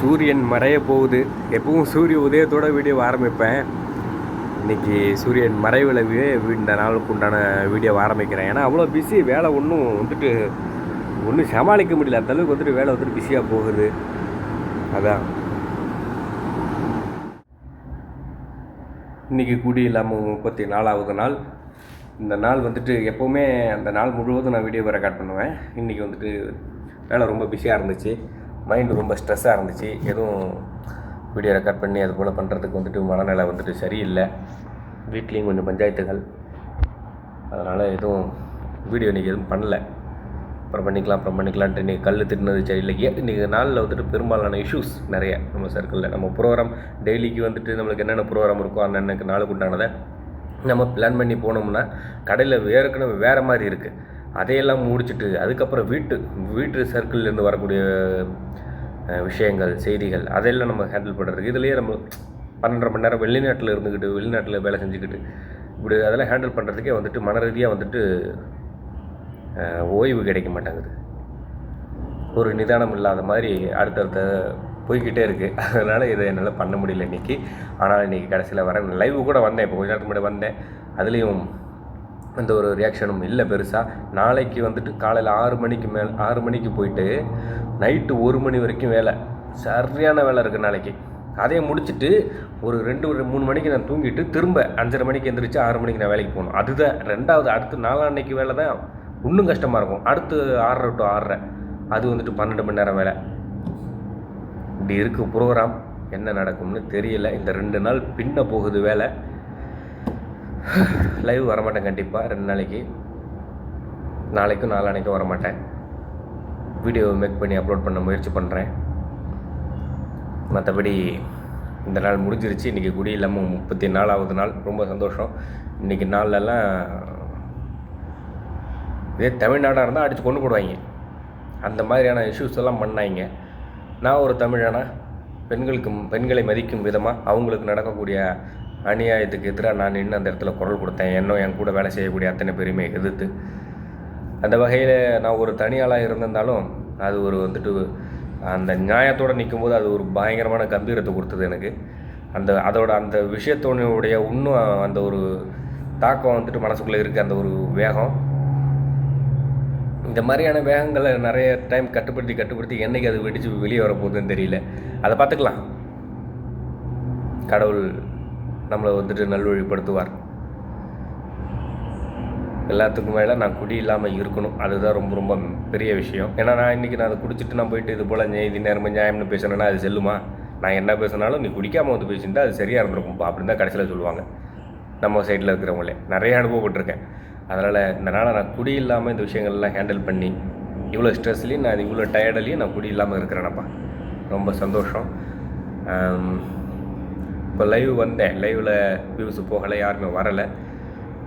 சூரியன் மறைய போகுது. எப்பவும் சூரிய உதயத்தோட வீடியோ ஆரம்பிப்பேன். இன்னைக்கு சூரியன் மறைவிலவே இந்த நாளுக்கு உண்டான வீடியோ ஆரம்பிக்கிறேன். ஏன்னா அவ்வளோ பிஸி வேலை ஒன்றும் வந்துட்டு ஒன்றும் சமாளிக்க முடியல. அந்த அளவுக்கு வந்துட்டு வேலை வந்துட்டு பிஸியாக போகுது. அதான். இன்றைக்கி கூடி இல்லாமல் முப்பத்தி நாலாவது நாள். இந்த நாள் வந்துட்டு எப்போவுமே அந்த நாள் முழுவதும் நான் வீடியோவை ரெக்கார்ட் பண்ணுவேன். இன்றைக்கி வந்துட்டு வேலை ரொம்ப பிஸியாக இருந்துச்சு. மைண்டு ரொம்ப ஸ்ட்ரெஸ்ஸாக இருந்துச்சு. எதுவும் வீடியோ ரெக்கார்ட் பண்ணி அது போல் பண்ணுறதுக்கு வந்துட்டு மனநிலை வந்துட்டு சரியில்லை. வீட்லேயும் கொஞ்சம் பஞ்சாயத்துகள். அதனால் எதுவும் வீடியோ இன்றைக்கி எதுவும் பண்ணலை. அப்புறம் பண்ணிக்கலாம் அப்புறம் பண்ணிக்கலான்ட்டு இன்றைக்கி கல் திட்டினது சரியில்லை. ஏன் இன்றைக்கி நாளில் வந்துட்டு பெரும்பாலான இஷ்யூஸ் நிறைய நம்ம சர்க்கிளில் நம்ம ப்ரோக்ராம் டெய்லிக்கு வந்துட்டு நம்மளுக்கு என்னென்ன ப்ரோக்ராம் இருக்கோ அன்னன்னைக்கு நாளுக்கு உண்டானதை நம்ம பிளான் பண்ணி போனோம்னா கடையில் ஏற்கனவே வேறு மாதிரி இருக்குது அதையெல்லாம் முடிச்சுட்டு அதுக்கப்புறம் வீட்டு வீட்டு சர்க்கிள்லேருந்து வரக்கூடிய விஷயங்கள் செய்திகள் அதையெல்லாம் நம்ம ஹேண்டில் பண்ணுறதுக்கு இதுலேயே நம்ம பன்னெண்டரை மணி நேரம் வெளிநாட்டில் இருந்துக்கிட்டு வெளிநாட்டில் வேலை செஞ்சுக்கிட்டு இப்படி அதெல்லாம் ஹேண்டில் பண்ணுறதுக்கே வந்துட்டு மன ரீதியாக வந்துட்டு ஓய்வு கிடைக்க மாட்டேங்குது. ஒரு நிதானம் இல்லாத மாதிரி அடுத்தடுத்த போய்கிட்டே இருக்குது அதனால் இதை என்னால் பண்ண முடியல இன்றைக்கி ஆனால் இன்றைக்கி கடைசியில் வரேன். லைவ் கூட வந்தேன். இப்போ கொஞ்ச நேரத்துக்கு முன்னாடி வந்தேன். அதுலேயும் எந்த ஒரு ரியாக்ஷனும் இல்லை பெருசாக நாளைக்கு வந்துட்டு காலையில் ஆறு மணிக்கு மேல் ஆறு மணிக்கு போயிட்டு நைட்டு ஒரு மணி வரைக்கும் வேலை. சரியான வேலை இருக்குது நாளைக்கு. அதையே முடிச்சுட்டு ஒரு ரெண்டு ஒரு மூணு மணிக்கு நான் தூங்கிட்டு திரும்ப அஞ்சரை மணிக்கு எந்திரிச்சு ஆறு மணிக்கு நான் வேலைக்கு போகணும். அதுதான் ரெண்டாவது அடுத்து நாளான்னைக்கு வேலை தான் இன்னும் கஷ்டமாக இருக்கும். அடுத்து ஆறரை டு ஆறரை. அது வந்துட்டு பன்னெண்டு மணி நேரம் வேலை. இப்படி இருக்குது ப்ரோக்ராம் என்ன நடக்கும்னு தெரியல. இந்த ரெண்டு நாள் பின்ன போகுது வேலை. லைவ் வரமாட்டேன் கண்டிப்பாக ரெண்டு நாளைக்கு. நாளைக்கும் நாளானைக்கும் வரமாட்டேன். வீடியோ மேக் பண்ணி அப்லோட் பண்ண முயற்சி பண்ணுறேன் மற்றபடி இந்த நாள் முடிஞ்சிருச்சு. இன்றைக்கி குடி இல்லாமல் முப்பத்தி நாலாவது நாள். ரொம்ப சந்தோஷம். இன்றைக்கி நாள்லலாம் இதே தமிழ்நாடாக இருந்தால் அடித்து கொண்டு போடுவாங்க. அந்த மாதிரியான இஷ்யூஸ் எல்லாம் பண்ணாங்க. நான் ஒரு தமிழனா பெண்களுக்கு பெண்களை மதிக்கும் விதமாக அவங்களுக்கு நடக்கக்கூடிய அநியாயத்துக்கு எதிராக நான் நின்று அந்த இடத்துல குரல் கொடுத்தேன். என்னோ என் கூட வேலை செய்யக்கூடிய அத்தனை பேருமே எதிர்த்து. அந்த வகையில் நான் ஒரு தனியாளாக இருந்திருந்தாலும் அது ஒரு வந்துட்டு அந்த நியாயத்தோடு நிற்கும் போது அது ஒரு பயங்கரமான கம்பீரத்தை கொடுத்தது எனக்கு. அந்த அதோட அந்த விஷயத்தோடைய இன்னும் அந்த ஒரு தாக்கம் வந்துட்டு மனசுக்குள்ளே இருக்குது அந்த ஒரு வேகம். இந்த மாதிரியான வேகங்களை நிறைய டைம் கட்டுப்படுத்தி கட்டுப்படுத்தி என்னைக்கு அது வெடிச்சு வெளியே வரப்போகுதுன்னு தெரியல. அதை பார்த்துக்கலாம். கடவுள் நம்மளை வந்துட்டு நல்வழிப்படுத்துவார் எல்லாத்துக்கும் மேலே நான் குடி இல்லாமல் இருக்கணும். அதுதான் ரொம்ப ரொம்ப பெரிய விஷயம். ஏன்னா நான் இன்றைக்கி நான் அதை குடிச்சிட்டு நான் போயிட்டு இது போல் இது நேர்மை நியாயம்னு பேசுனேன்னா அது செல்லுமா? நான் என்ன பேசினாலும் நீ குடிக்காமல் வந்து பேசியிருந்தா அது சரியாக இருந்திருக்கும்பா அப்படின்னு தான் கடைசியில் சொல்லுவாங்க. நம்ம சைடில் இருக்கிறவங்களே. நிறைய அனுபவப்பட்டிருக்கேன். அதனால் இதனால் நான் குடி இல்லாமல் இந்த விஷயங்கள்லாம் ஹேண்டில் பண்ணி இவ்வளோ ஸ்ட்ரெஸ்லேயும் நான் இவ்வளோ டயர்ட்லேயும் நான் குடி இல்லாமல் இருக்கிறேனப்பா. ரொம்ப சந்தோஷம். இப்போ லைவ் வந்தேன். லைவில் வியூஸ் போகலை யாருமே வரலை.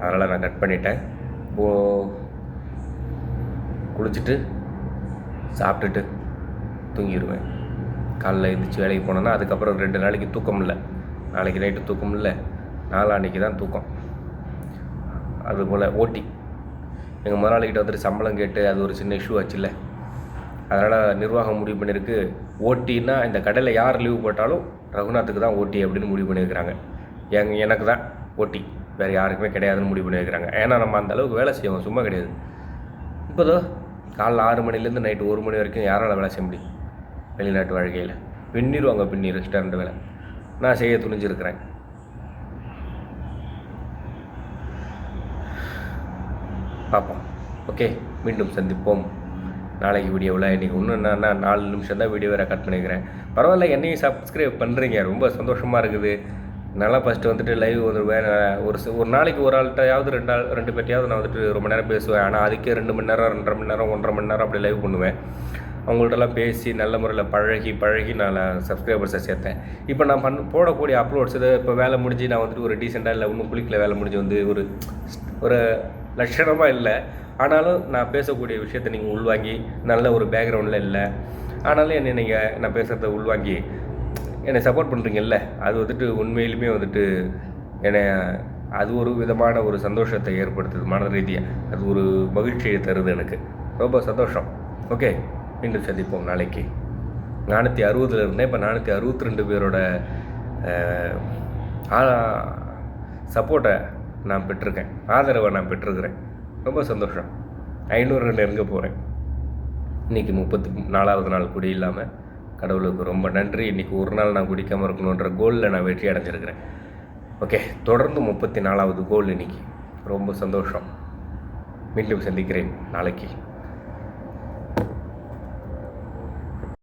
அதனால் நான் கட் பண்ணிட்டேன். இப்போது குளிச்சுட்டு சாப்பிட்டுட்டு தூங்கிடுவேன் காலைல எழுந்திரிச்சு வேலைக்கு போனேன்னா அதுக்கப்புறம் ரெண்டு நாளைக்கு தூக்கம் இல்லை. நாளைக்கு நைட்டு தூக்கம் இல்லை. நாளான்னைக்கு தான் தூக்கம். அதுபோல் ஓட்டி. எங்கள் முதலாளிகிட்ட வந்துட்டு சம்பளம் கேட்டு அது ஒரு சின்ன இஷ்யூ ஆச்சுல்ல. அதனால் நிர்வாகம் முடிவு பண்ணியிருக்கு. ஓட்டின்னா இந்த கடையில் யார் லீவு போட்டாலும் ரகுநாத்துக்கு தான் ஓட்டி அப்படின்னு முடிவு பண்ணியிருக்கிறாங்க. எங் எனக்கு தான் ஓட்டி. வேறு யாருக்குமே கிடையாதுன்னு முடிவு பண்ணியிருக்கிறாங்க. ஏன்னா நம்ம அந்த அளவுக்கு வேலை செய்வோம். சும்மா கிடையாது. இப்போதோ காலைல ஆறு மணிலேருந்து நைட்டு ஒரு மணி வரைக்கும் யாரால் வேலை செய்ய முடியும்? வெளிநாட்டு வாழ்க்கையில். பின்னிடுவாங்க பின்னி ரெஸ்டாரண்ட் வேலை. நான் செய்ய துணிஞ்சிருக்கிறேன். பார்ப்போம் ஓகே மீண்டும் சந்திப்போம். நாளைக்கு வீடியோவில் இன்றைக்கி இன்னும் என்னன்னா நாலு நிமிஷம் தான் வேற கட் பண்ணிக்கிறேன் பரவாயில்ல என்னையும் சப்ஸ்கிரைப் பண்ணுறீங்க ரொம்ப சந்தோஷமாக இருக்குது. நல்லா ஃபஸ்ட்டு வந்துட்டு லைவ் வந்துடுவேன் ஒரு ஒரு நாளைக்கு ஒரு ஆள்கிட்டயாவது ரெண்டு ஆள் ரெண்டு பேர்ட்டையாவது நான் வந்துட்டு ரொம்ப நேரம் பேசுவேன். ஆனால் அதுக்கே ரெண்டு மணி நேரம் ரெண்டரை மணி நேரம் ஒன்றரை மணி நேரம் அப்படி லைவ் பண்ணுவேன். அவங்கள்ட்டலாம் பேசி நல்ல முறையில் பழகி பழகி நான் சப்ஸ்கிரைபர்ஸை சேர்த்தேன். இப்போ நான் பண்ண போடக்கூடிய அப்லோட்ஸ் இதை இப்போ வேலை முடிஞ்சு நான் வந்துட்டு ஒரு டீசெண்டாக இல்லை இன்னும் குளிக்கல வேலை முடிஞ்சு வந்து ஒரு ஒரு லட்சணமாக இல்லை. ஆனாலும் நான் பேசக்கூடிய விஷயத்தை நீங்கள் உள்வாங்கி நல்ல ஒரு பேக்ரவுண்டில் இல்லை. ஆனாலும் என்னை நீங்கள் நான் பேசுகிறத உள்வாங்கி என்னை சப்போர்ட் பண்ணுறீங்கல்ல அது வந்துட்டு உண்மையிலுமே வந்துட்டு என்னை அது ஒரு விதமான ஒரு சந்தோஷத்தை ஏற்படுத்துது மன ரீதியாக அது ஒரு மகிழ்ச்சியை தருது எனக்கு. ரொம்ப சந்தோஷம். ஓகே மீண்டும் சந்திப்போம் நாளைக்கு. நானூற்றி அறுபதுல இருந்தேன். இப்போ நானூற்றி அறுபத்தி ரெண்டு பேரோட சப்போர்ட்டை நான் பெற்றிருக்கேன். ஆதரவை நான் பெற்றிருக்கிறேன். ரொம்ப சந்தோஷம். ஐநூறு நெருங்க போகிறேன் இன்றைக்கி முப்பத்தி நாலாவது நாள் குடி இல்லாமல் கடவுளுக்கு ரொம்ப நன்றி. இன்றைக்கி ஒரு நாள் நான் குடிக்காமல் இருக்கணுன்ற கோலில் நான் வெற்றி அடைஞ்சிருக்கிறேன். ஓகே தொடர்ந்து முப்பத்தி நாலாவது கோல் இன்னைக்கு. ரொம்ப சந்தோஷம். மீண்டும் சந்திக்கிறேன். நாளைக்கு.